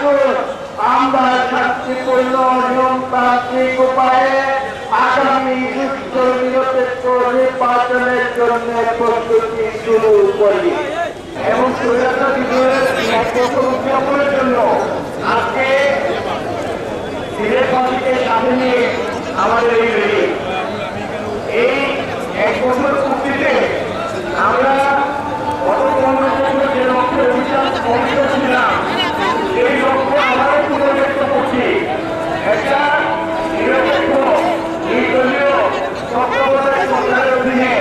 আসুন আমরা শান্তিপূর্ণ নিয়মতান্ত্রিক উপায়ে। আগামী সুস্থ নিরপেক্ষ নির্বাচনের জন্য প্রস্তুতি শুরু করি। এবং উদযাপনের জন্য আজকে নিয়ে আমাদের এক বছর পূর্তিতে আমরা গত পনেরো বছর যে লক্ষ্যে অভিযান অভিযোগ ছিলাম সেই লক্ষ্য আমারও পুনর্ব্যক্ত করছি একটা নিরপেক্ষ নির্দলীয় তত্ত্বাবধায়ক সরকারের অধীনে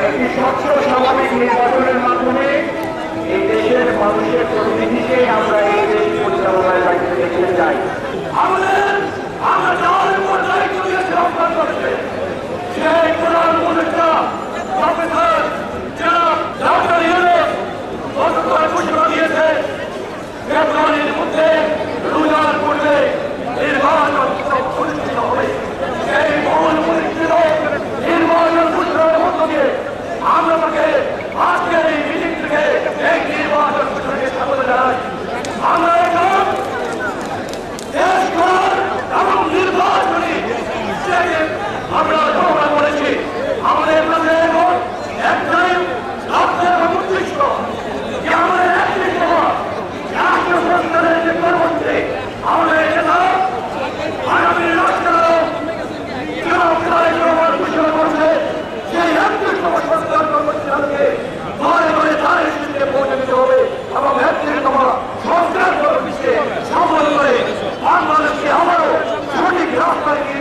একটি স্বচ্ছ স্বাভাবিক নির্বাচনের মাধ্যমে এই দেশের মানুষের প্রতিনিধিকে আমরা এই দেশ পরিচালনায় দায়িত্ব দেখতে চাই। আমাদের, আমরা যাওয়ার প্রধান উপদেষ্টা, প্রফেসর জনাব ডাক্তার ইউনুস ঘোষণা দিয়েছে আজকের এই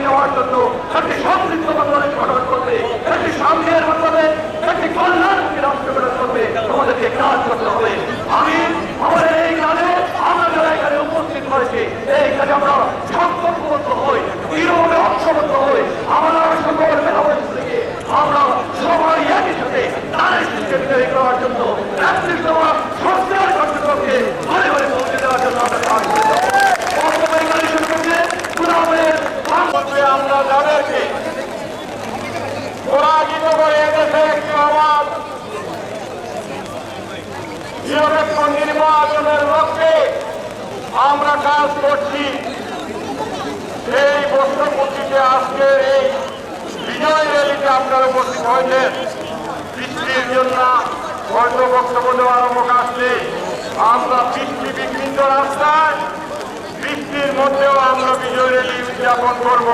নিয়ে জন্য একটি সমৃদ্ধ বাংলাদেশ গঠন করবে একটি সামনের মাধ্যমে একটি কল্যাণমুখী রাষ্ট্র গঠন করবে আমাদেরকে কাজ করতে হবে আমি আমাদের এই কাজে আমরা যারা এখানে উপস্থিত হয়েছি এই কাজে আমরা সংকল্পবদ্ধ হই দৃঢ়ভাবে অংশবদ্ধ হই আমরা সকল মেধাবী থেকে আমরা সবাই একই সাথে তাদের শিক্ষা বিজয়ী করার জন্য একত্রিশতম সংস্কার কার্যক্রমকে ঘরে ঘরে পৌঁছে দেওয়ার জন্য আমরা কাজ করতে হবে বর্তমানে গাড়ি সম্পর্কে গুলামের বাংলাদেশে আমরা যাদেরকে পরাজিত করে এদেশে একটি আওয়াজ নিরপেক্ষ নির্বাচনের লক্ষ্যে আমরা কাজ করছি। এই বস্ত্রপত্রিতে আজকের এই বিজয় র্যালিতে আপনারা উপস্থিত হয়েছেন। বৃষ্টির জন্য হয়তো বক্তব্য দেওয়ার অবকাশ নেই। আমরা বৃষ্টি বিঘ্নিত রাস্তায়, বৃষ্টির মধ্যেও আমরা বিজয় র্যালি উদযাপন করব।